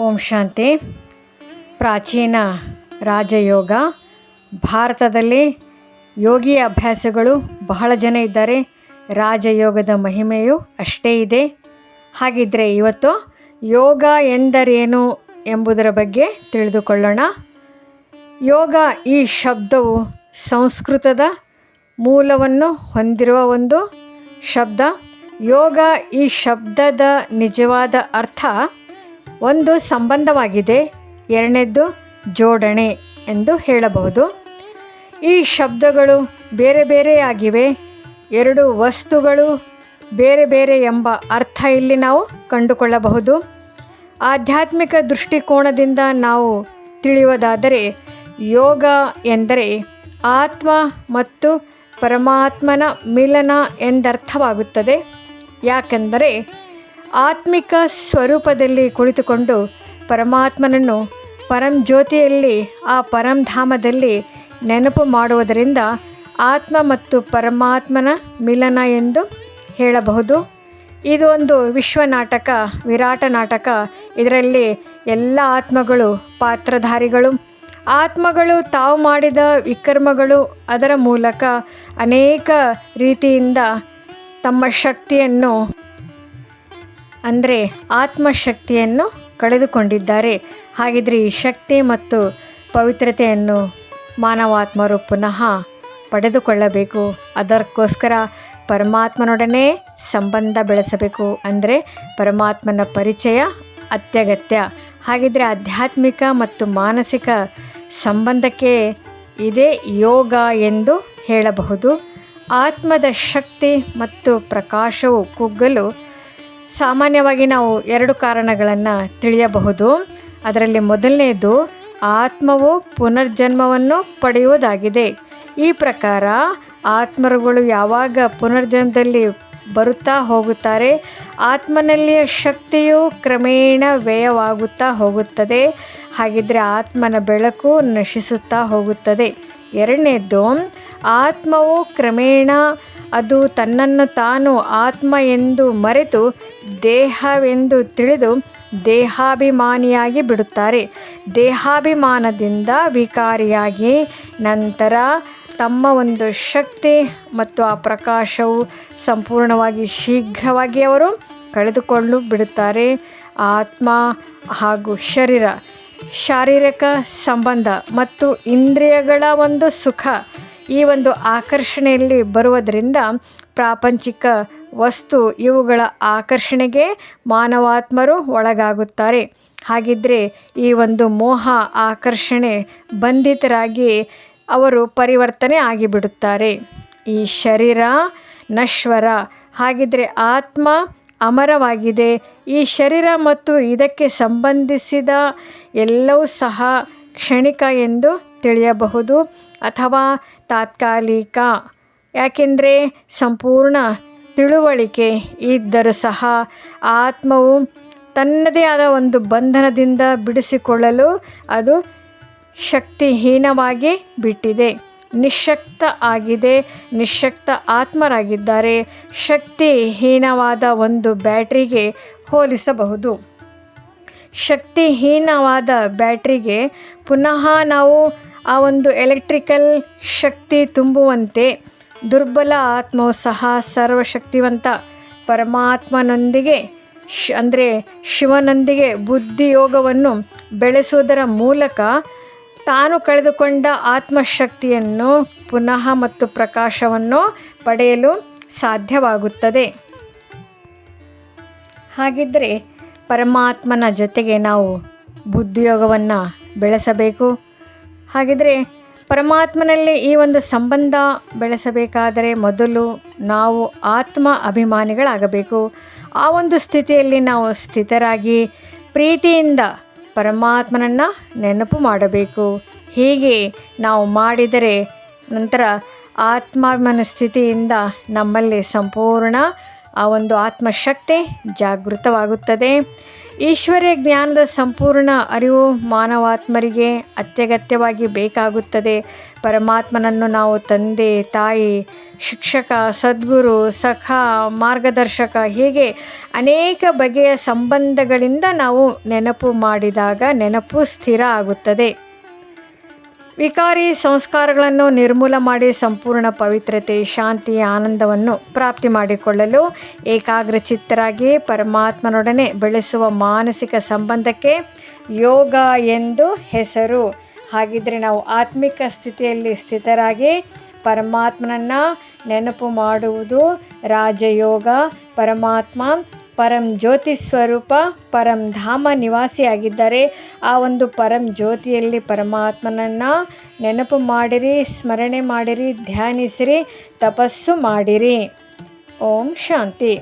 ಓಂ ಶಾಂತಿ. ಪ್ರಾಚೀನ ರಾಜಯೋಗ. ಭಾರತದಲ್ಲಿ ಯೋಗಿ ಅಭ್ಯಾಸಗಳು ಬಹಳ ಜನ ಇದ್ದಾರೆ. ರಾಜಯೋಗದ ಮಹಿಮೆಯು ಅಷ್ಟೇ ಇದೆ. ಹಾಗಿದ್ದರೆ ಇವತ್ತು ಯೋಗ ಎಂದರೇನು ಎಂಬುದರ ಬಗ್ಗೆ ತಿಳಿದುಕೊಳ್ಳೋಣ. ಯೋಗ ಈ ಶಬ್ದವು ಸಂಸ್ಕೃತದ ಮೂಲವನ್ನು ಹೊಂದಿರುವ ಒಂದು ಶಬ್ದ. ಯೋಗ ಈ ಶಬ್ದದ ನಿಜವಾದ ಅರ್ಥ ಒಂದು ಸಂಬಂಧವಾಗಿದೆ. ಎರಡನೇದ್ದು ಜೋಡಣೆ ಎಂದು ಹೇಳಬಹುದು. ಈ ಶಬ್ದಗಳು ಬೇರೆ ಬೇರೆಯಾಗಿವೆ ಎರಡು ವಸ್ತುಗಳು ಬೇರೆ ಬೇರೆ ಎಂಬ ಅರ್ಥ ಇಲ್ಲಿ ನಾವು ಕಂಡುಕೊಳ್ಳಬಹುದು. ಆಧ್ಯಾತ್ಮಿಕ ದೃಷ್ಟಿಕೋನದಿಂದ ನಾವು ತಿಳಿಯುವುದಾದರೆ ಯೋಗ ಎಂದರೆ ಆತ್ಮ ಮತ್ತು ಪರಮಾತ್ಮನ ಮಿಲನ ಎಂದರ್ಥವಾಗುತ್ತದೆ. ಯಾಕೆಂದರೆ ಆತ್ಮಿಕ ಸ್ವರೂಪದಲ್ಲಿ ಕುಳಿತುಕೊಂಡು ಪರಮಾತ್ಮನನ್ನು ಪರಂಜ್ಯೋತಿಯಲ್ಲಿ ಆ ಪರಂಧಾಮದಲ್ಲಿ ನೆನಪು ಮಾಡುವುದರಿಂದ ಆತ್ಮ ಮತ್ತು ಪರಮಾತ್ಮನ ಮಿಲನ ಎಂದು ಹೇಳಬಹುದು. ಇದು ಒಂದು ವಿಶ್ವ ನಾಟಕ, ವಿರಾಟ ನಾಟಕ. ಇದರಲ್ಲಿ ಎಲ್ಲ ಆತ್ಮಗಳು, ಪಾತ್ರಧಾರಿಗಳು, ಆತ್ಮಗಳು ತಾವು ಮಾಡಿದ ವಿಕರ್ಮಗಳು ಅದರ ಮೂಲಕ ಅನೇಕ ರೀತಿಯಿಂದ ತಮ್ಮ ಶಕ್ತಿಯನ್ನು ಅಂದರೆ ಆತ್ಮಶಕ್ತಿಯನ್ನು ಕಳೆದುಕೊಂಡಿದ್ದಾರೆ. ಹಾಗಿದ್ರೆ ಈ ಶಕ್ತಿ ಮತ್ತು ಪವಿತ್ರತೆಯನ್ನು ಮಾನವಾತ್ಮರು ಪುನಃ ಪಡೆದುಕೊಳ್ಳಬೇಕು. ಅದಕ್ಕೋಸ್ಕರ ಪರಮಾತ್ಮನೊಡನೆ ಸಂಬಂಧ ಬೆಳೆಸಬೇಕು ಅಂದರೆ ಪರಮಾತ್ಮನ ಪರಿಚಯ ಅತ್ಯಗತ್ಯ. ಹಾಗಿದ್ರೆ ಆಧ್ಯಾತ್ಮಿಕ ಮತ್ತು ಮಾನಸಿಕ ಸಂಬಂಧಕ್ಕೆ ಇದೇ ಯೋಗ ಎಂದು ಹೇಳಬಹುದು. ಆತ್ಮದ ಶಕ್ತಿ ಮತ್ತು ಪ್ರಕಾಶವು ಕುಗ್ಗಲು ಸಾಮಾನ್ಯವಾಗಿ ನಾವು ಎರಡು ಕಾರಣಗಳನ್ನು ತಿಳಿಯಬಹುದು. ಅದರಲ್ಲಿ ಮೊದಲನೆಯದು ಆತ್ಮವು ಪುನರ್ಜನ್ಮವನ್ನು ಪಡೆಯುವುದಾಗಿದೆ. ಈ ಪ್ರಕಾರ ಆತ್ಮರುಗಳು ಯಾವಾಗ ಪುನರ್ಜನ್ಮದಲ್ಲಿ ಬರುತ್ತಾ ಹೋಗುತ್ತಾರೆ, ಆತ್ಮನಲ್ಲಿಯ ಶಕ್ತಿಯು ಕ್ರಮೇಣ ವ್ಯಯವಾಗುತ್ತಾ ಹೋಗುತ್ತದೆ. ಹಾಗಿದ್ದರೆ ಆತ್ಮನ ಬೆಳಕು ನಶಿಸುತ್ತಾ ಹೋಗುತ್ತದೆ. ಎರಡನೇದ್ದು, ಆತ್ಮವು ಕ್ರಮೇಣ ಅದು ತನ್ನನ್ನು ತಾನು ಆತ್ಮ ಎಂದು ಮರೆತು ದೇಹವೆಂದು ತಿಳಿದು ದೇಹಾಭಿಮಾನಿಯಾಗಿ ಬಿಡುತ್ತಾರೆ. ದೇಹಾಭಿಮಾನದಿಂದ ವಿಕಾರಿಯಾಗಿ ನಂತರ ತಮ್ಮ ಒಂದು ಶಕ್ತಿ ಮತ್ತು ಆ ಪ್ರಕಾಶವು ಸಂಪೂರ್ಣವಾಗಿ ಶೀಘ್ರವಾಗಿ ಅವರು ಕಳೆದುಕೊಂಡು ಬಿಡುತ್ತಾರೆ. ಆತ್ಮ ಹಾಗೂ ಶರೀರ ಶಾರೀರಿಕ ಸಂಬಂಧ ಮತ್ತು ಇಂದ್ರಿಯಗಳ ಒಂದು ಸುಖ ಈ ಒಂದು ಆಕರ್ಷಣೆಯಲ್ಲಿ ಬರುವುದರಿಂದ ಪ್ರಾಪಂಚಿಕ ವಸ್ತು ಇವುಗಳ ಆಕರ್ಷಣೆಗೆ ಮಾನವಾತ್ಮರು ಒಳಗಾಗುತ್ತಾರೆ. ಹಾಗಿದ್ದರೆ ಈ ಒಂದು ಮೋಹ ಆಕರ್ಷಣೆ ಬಂಧಿತರಾಗಿ ಅವರು ಪರಿವರ್ತನೆ ಆಗಿಬಿಡುತ್ತಾರೆ. ಈ ಶರೀರ ನಶ್ವರ. ಹಾಗಿದ್ದರೆ ಆತ್ಮ ಅಮರವಾಗಿದೆ. ಈ ಶರೀರ ಮತ್ತು ಇದಕ್ಕೆ ಸಂಬಂಧಿಸಿದ ಎಲ್ಲವೂ ಸಹ ಕ್ಷಣಿಕ ಎಂದು ತಿಳಿಯಬಹುದು ಅಥವಾ ತಾತ್ಕಾಲಿಕ. ಯಾಕೆಂದರೆ ಸಂಪೂರ್ಣ ತಿಳುವಳಿಕೆ ಇದ್ದರೂ ಸಹ ಆತ್ಮವು ತನ್ನದೇ ಆದ ಒಂದು ಬಂಧನದಿಂದ ಬಿಡಿಸಿಕೊಳ್ಳಲು ಅದು ಶಕ್ತಿಹೀನವಾಗಿ ಬಿಟ್ಟಿದೆ. ನಿಶಕ್ತ ಆಗಿದೆ, ನಿಶಕ್ತ ಆತ್ಮರಾಗಿದ್ದಾರೆ. ಶಕ್ತಿಹೀನವಾದ ಒಂದು ಬ್ಯಾಟ್ರಿಗೆ ಹೋಲಿಸಬಹುದು. ಶಕ್ತಿಹೀನವಾದ ಬ್ಯಾಟ್ರಿಗೆ ಪುನಃ ನಾವು ಆ ಒಂದು ಎಲೆಕ್ಟ್ರಿಕಲ್ ಶಕ್ತಿ ತುಂಬುವಂತೆ, ದುರ್ಬಲ ಆತ್ಮವು ಸಹ ಸರ್ವಶಕ್ತಿವಂತ ಪರಮಾತ್ಮನೊಂದಿಗೆ, ಶ್, ಅಂದರೆ ಶಿವನೊಂದಿಗೆ ಬುದ್ಧಿಯೋಗವನ್ನು ಬೆಳೆಸುವುದರ ಮೂಲಕ ತಾನು ಕಳೆದುಕೊಂಡ ಆತ್ಮಶಕ್ತಿಯನ್ನು ಪುನಃ ಮತ್ತು ಪ್ರಕಾಶವನ್ನು ಪಡೆಯಲು ಸಾಧ್ಯವಾಗುತ್ತದೆ. ಹಾಗಿದ್ದರೆ ಪರಮಾತ್ಮನ ಜೊತೆಗೆ ನಾವು ಬುದ್ಧಿಯೋಗವನ್ನು ಬೆಳೆಸಬೇಕು. ಹಾಗಿದ್ದರೆ ಪರಮಾತ್ಮನಲ್ಲಿ ಈ ಒಂದು ಸಂಬಂಧ ಬೆಳೆಸಬೇಕಾದರೆ ಮೊದಲು ನಾವು ಆತ್ಮ ಅಭಿಮಾನಿಗಳಾಗಬೇಕು. ಆ ಒಂದು ಸ್ಥಿತಿಯಲ್ಲಿ ನಾವು ಸ್ಥಿತರಾಗಿ ಪ್ರೀತಿಯಿಂದ ಪರಮಾತ್ಮನನ್ನು ನೆನಪು ಮಾಡಬೇಕು. ಹೀಗೆ ನಾವು ಮಾಡಿದರೆ ನಂತರ ಆತ್ಮಾಭಿಮಾನ ಸ್ಥಿತಿಯಿಂದ ನಮ್ಮಲ್ಲಿ ಸಂಪೂರ್ಣ ಆ ಒಂದು ಆತ್ಮಶಕ್ತಿ ಜಾಗೃತವಾಗುತ್ತದೆ. ಈಶ್ವರ್ಯ ಜ್ಞಾನದ ಸಂಪೂರ್ಣ ಅರಿವು ಮಾನವಾತ್ಮರಿಗೆ ಅತ್ಯಗತ್ಯವಾಗಿ ಬೇಕಾಗುತ್ತದೆ. ಪರಮಾತ್ಮನನ್ನು ನಾವು ತಂದೆ, ತಾಯಿ, ಶಿಕ್ಷಕ, ಸದ್ಗುರು, ಸಖ, ಮಾರ್ಗದರ್ಶಕ ಹೀಗೆ ಅನೇಕ ಬಗೆಯ ಸಂಬಂಧಗಳಿಂದ ನಾವು ನೆನಪು ಮಾಡಿದಾಗ ನೆನಪು ಸ್ಥಿರ ಆಗುತ್ತದೆ. ವಿಕಾರಿ ಸಂಸ್ಕಾರಗಳನ್ನು ನಿರ್ಮೂಲ ಮಾಡಿ ಸಂಪೂರ್ಣ ಪವಿತ್ರತೆ, ಶಾಂತಿ, ಆನಂದವನ್ನು ಪ್ರಾಪ್ತಿ ಮಾಡಿಕೊಳ್ಳಲು ಏಕಾಗ್ರಚಿತ್ತರಾಗಿ ಪರಮಾತ್ಮನೊಡನೆ ಬೆಳೆಸುವ ಮಾನಸಿಕ ಸಂಬಂಧಕ್ಕೆ ಯೋಗ ಎಂದು ಹೆಸರು. ಹಾಗಿದ್ದರೆ ನಾವು ಆತ್ಮಿಕ ಸ್ಥಿತಿಯಲ್ಲಿ ಸ್ಥಿತರಾಗಿ ಪರಮಾತ್ಮನನ್ನು ನೆನಪು ಮಾಡುವುದು ರಾಜಯೋಗ, ಪರಮಾತ್ಮ ಪರಂ ಜ್ಯೋತಿ ಸ್ವರೂಪ, ಪರಂ ಧಾಮ ನಿವಾಸಿಯಾಗಿದ್ದಾರೆ ಆ ಒಂದು ಪರಂ ಜ್ಯೋತಿಯಲ್ಲಿ ಪರಮಾತ್ಮನನ್ನು ನೆನಪು ಮಾಡಿರಿ, ಸ್ಮರಣೆ ಮಾಡಿರಿ, ಧ್ಯಾನಿಸಿರಿ, ತಪಸ್ಸು ಮಾಡಿರಿ. ಓಂ ಶಾಂತಿ.